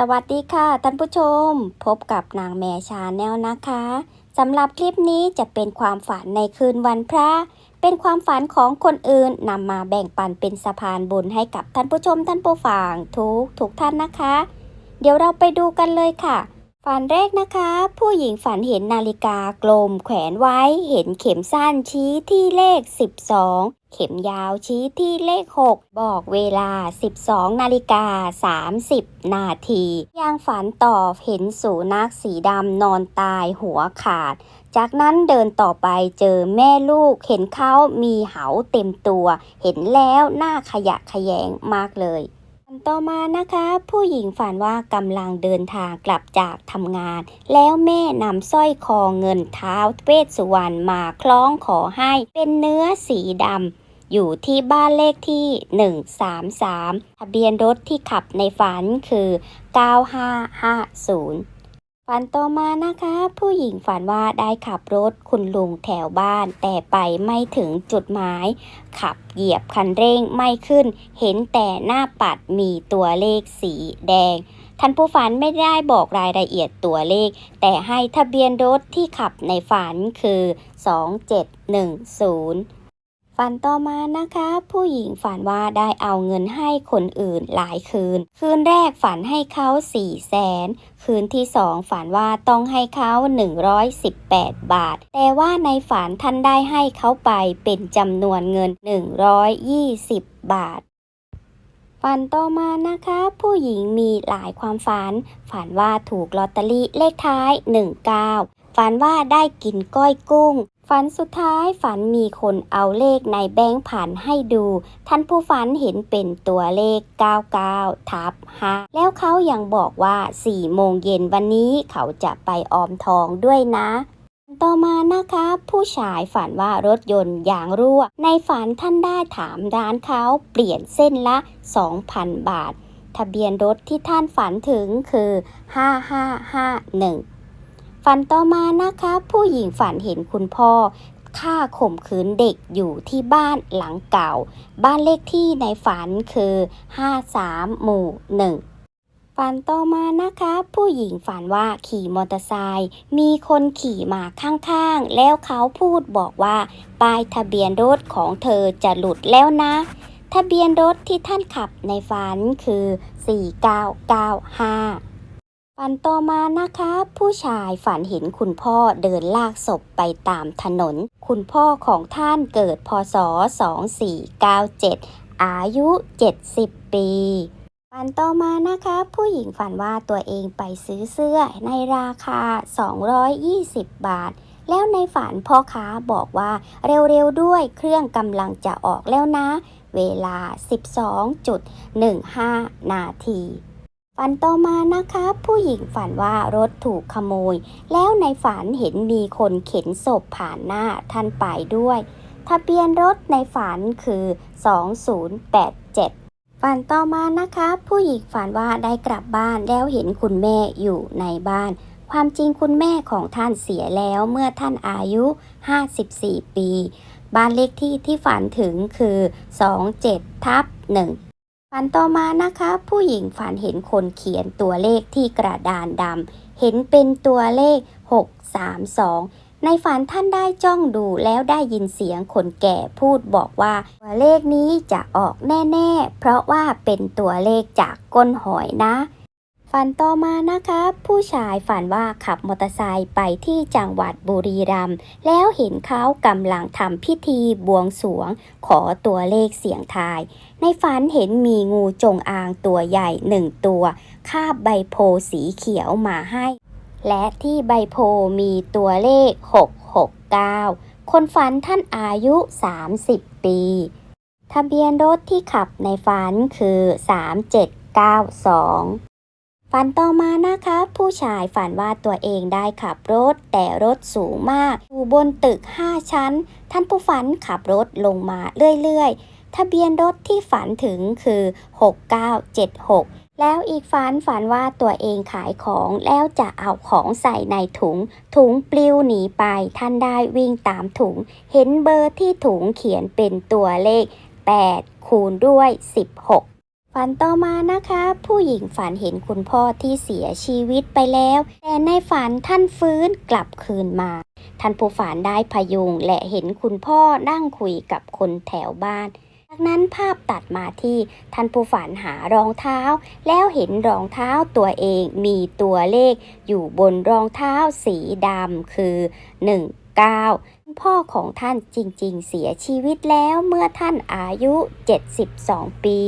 สวัสดีค่ะท่านผู้ชม พบกับนางแม่ชาแนลนะคะสำหรับคลิปนี้จะเป็นความฝันในคืนวันพระ เป็นความฝันของคนอื่นนำมาแบ่งปันเป็นสะพานบุญให้กับท่านผู้ชมท่านผู้ฟังทุกทุกท่านนะคะ เดี๋ยวเราไปดูกันเลยค่ะ ฝันแรกนะคะ ผู้หญิงฝันเห็นนาฬิกากลมแขวนไว้ เห็นเข็มสั้นชี้ที่เลข 12 เข็มยาวชี้ที่เลข 6 บอกเวลา 12 นาฬิกา 30 นาทียังฝันต่อเห็นสูนัขสีดำนอนตายหัวขาด จากนั้นเดินต่อไปเจอแม่ลูกเห็นเขามีเหาเต็มตัว เห็นแล้วหน้าขยะขยงมากเลยต่อมานะคะ ผู้หญิงฝันว่ากำลังเดินทางกลับจากทำงาน แล้วแม่นำสร้อยคอเงินเท้าเวสสุวรรณมาคล้องขอให้เป็นเนื้อสีดำ อยู่ที่บ้านเลขที่ 133 ทะเบียนรถที่ขับในฝันคือ 9550ฝันต่อมานะคะ ผู้หญิงฝันว่าได้ขับรถคุณลุงแถวบ้าน แต่ไปไม่ถึงจุดหมาย ขับเหยียบคันเร่งไม่ขึ้น เห็นแต่หน้าปัดมีตัวเลขสีแดง ท่านผู้ฝันไม่ได้บอกรายละเอียดตัวเลข แต่ให้ทะเบียนรถที่ขับในฝันคือ 2710 ฝันต่อมานะคะ ผู้หญิงฝันว่าได้เอาเงินให้คนอื่นหลายคืน คืนแรกฝันให้เขา4แสนคืนที่สองฝันว่าต้องให้เขา118 บาท แต่ว่าในฝันท่านได้ให้เขาไปเป็นจำนวนเงิน 120 บาทฝันต่อมานะคะ ผู้หญิงมีหลายความฝัน ฝันว่าถูกลอตเตอรี่เลขท้าย 19 ฝันว่าได้กินก้อยกุ้ง ฝันสุดท้ายฝันมีคนเอาเลขในแบงค์ผ่านให้ดู ท่านผู้ฝันเห็นเป็นตัวเลข 99 ทับ5แล้วเขายังบอกว่า 4 โมงเย็นวันนี้เขาจะไปออมทองด้วยนะ ต่อมานะคะ ผู้ชายฝันว่ารถยนต์ยางรั่ว ในฝันท่านได้ถามร้านเขาเปลี่ยนเส้นละ 2,000 บาท ทะเบียนรถที่ท่านฝันถึงคือ 5551 ฝันต่อมานะคะ ผู้หญิงฝันเห็นคุณพ่อฆ่าข่มขืนเด็กอยู่ที่บ้านหลังเก่า บ้านเลขที่ในฝันคือ 53 หมู่ 1ฝันต่อมานะคะ ผู้หญิงฝันว่าขี่มอเตอร์ไซค์มีคนขี่มาข้างๆ แล้วเขาพูดบอกว่าป้ายทะเบียนรถของเธอจะหลุดแล้วนะ ทะเบียนรถที่ท่านขับในฝันคือ 4995 ฝันต่อมานะคะผู้ชายฝันเห็นคุณพ่อเดินลากศพไปตามถนน คุณพ่อของท่านเกิดพศ 2497 อายุ 70 ปีฝันต่อมานะคะผู้หญิงฝันว่าตัวเองไปซื้อเสื้อในราคา 220 บาท แล้วในฝันพ่อค้าบอกว่าเร็วๆด้วยเครื่องกำลังจะออกแล้วนะ เวลา 12.15 นาที ฝันต่อมานะคะผู้หญิงฝันว่ารถถูกขโมย แล้วในฝันเห็นมีคนเข็นศพผ่านหน้าท่านไปด้วย ทะเบียนรถในฝันคือ 2087 ฝันต่อมานะคะ ผู้หญิงฝันว่าได้กลับบ้านแล้วเห็นคุณแม่อยู่ในบ้าน ความจริงคุณแม่ของท่านเสียแล้วเมื่อท่านอายุ 54 ปี บ้านเลขที่ที่ฝันถึงคือ 27ทับ1 ฝันต่อมานะคะ ผู้หญิงฝันเห็นคนเขียนตัวเลขที่กระดานดำเห็นเป็นตัวเลข 632 ในฝันท่านได้จ้องดูแล้วได้ยินเสียงคนแก่พูดบอกว่า ตัวเลขนี้จะออกแน่ ๆ เพราะว่าเป็นตัวเลขจากก้นหอยนะ ฝันต่อมานะคะผู้ชายฝันว่าขับมอเตอร์ไซค์ไปที่จังหวัดบุรีรัมย์แล้วเห็นเขากำลังทำพิธีบวงสรวง ขอตัวเลขเสียงทาย ในฝันเห็นมีงูจงอางตัวใหญ่หนึ่งตัวคาบใบโพสีเขียวมาให้ และที่ใบโพมีตัวเลข 669 คนฝันท่านอายุ 30 ปี ทะเบียนรถที่ขับในฝันคือ 3792 ฝันต่อมานะคะ ผู้ชายฝันว่าตัวเองได้ขับรถ แต่รถสูงมาก อยู่บนตึก 5 ชั้น ท่านผู้ฝันขับรถลงมาเรื่อยๆ ทะเบียนรถที่ฝันถึงคือ 6976 แล้วอีกฝันฝันว่าตัวเองขายของแล้วจะเอาของใส่ในถุง ถุงปลิวหนีไป ท่านได้วิ่งตามถุง เห็นเบอร์ที่ถุงเขียนเป็นตัวเลข 8 คูณด้วย 16 ฝันต่อมานะคะ ผู้หญิงฝันเห็นคุณพ่อที่เสียชีวิตไปแล้ว แต่ในฝันท่านฟื้นกลับคืนมา ท่านผู้ฝันได้พยุงและเห็นคุณพ่อนั่งคุยกับคนแถวบ้าน จากนั้นภาพตัดมาที่ท่านผู้ฝันหารองเท้า แล้วเห็นรองเท้าตัวเองมีตัวเลข อยู่บนรองเท้าสีดำคือ 19พ่อของท่านจริงๆ เสียชีวิตแล้วเมื่อท่านอายุ 72 ปี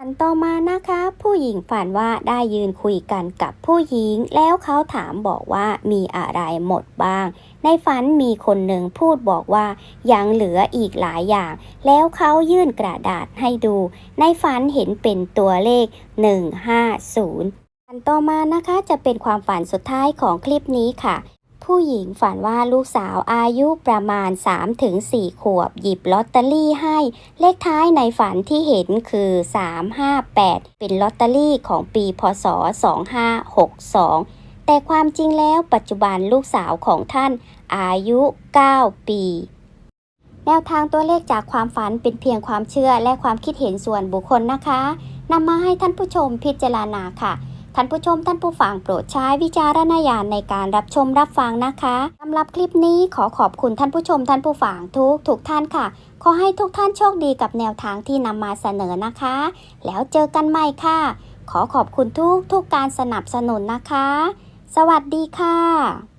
ฝันต่อมานะคะ ผู้หญิงฝันว่าได้ยืนคุยกันกับผู้หญิง แล้วเขาถามบอกว่ามีอะไรหมดบ้าง ในฝันมีคนหนึ่งพูดบอกว่ายังเหลืออีกหลายอย่าง แล้วเขายื่นกระดาษให้ดู ในฝันเห็นเป็นตัวเลข 150ฝันต่อมานะคะจะเป็นความฝันสุดท้ายของคลิปนี้ค่ะ ผู้หญิงฝันว่าลูกสาวอายุประมาณ 3-4 ขวบ หยิบลอตเตอรี่ให้ เลขท้ายในฝันที่เห็นคือ 358 เป็นลอตเตอรี่ของปีพศ 2562 แต่ความจริงแล้วปัจจุบันลูกสาวของท่านอายุ 9 ปีแนวทางตัวเลขจากความฝันเป็นเพียงความเชื่อและความคิดเห็นส่วนบุคคลนะคะ นำมาให้ท่านผู้ชมพิจารณาค่ะ ท่านผู้ชมท่านผู้ฟังโปรดใช้วิจารณญาณในการรับชมรับฟังนะคะสำหรับคลิปนี้ขอขอบคุณท่านผู้ชมท่านผู้ฟังทุกทุกท่านค่ะ ขอให้ทุกท่านโชคดีกับแนวทางที่นำมาเสนอนะคะ แล้วเจอกันใหม่ค่ะ ขอขอบคุณทุกทุกการสนับสนุนนะคะ สวัสดีค่ะ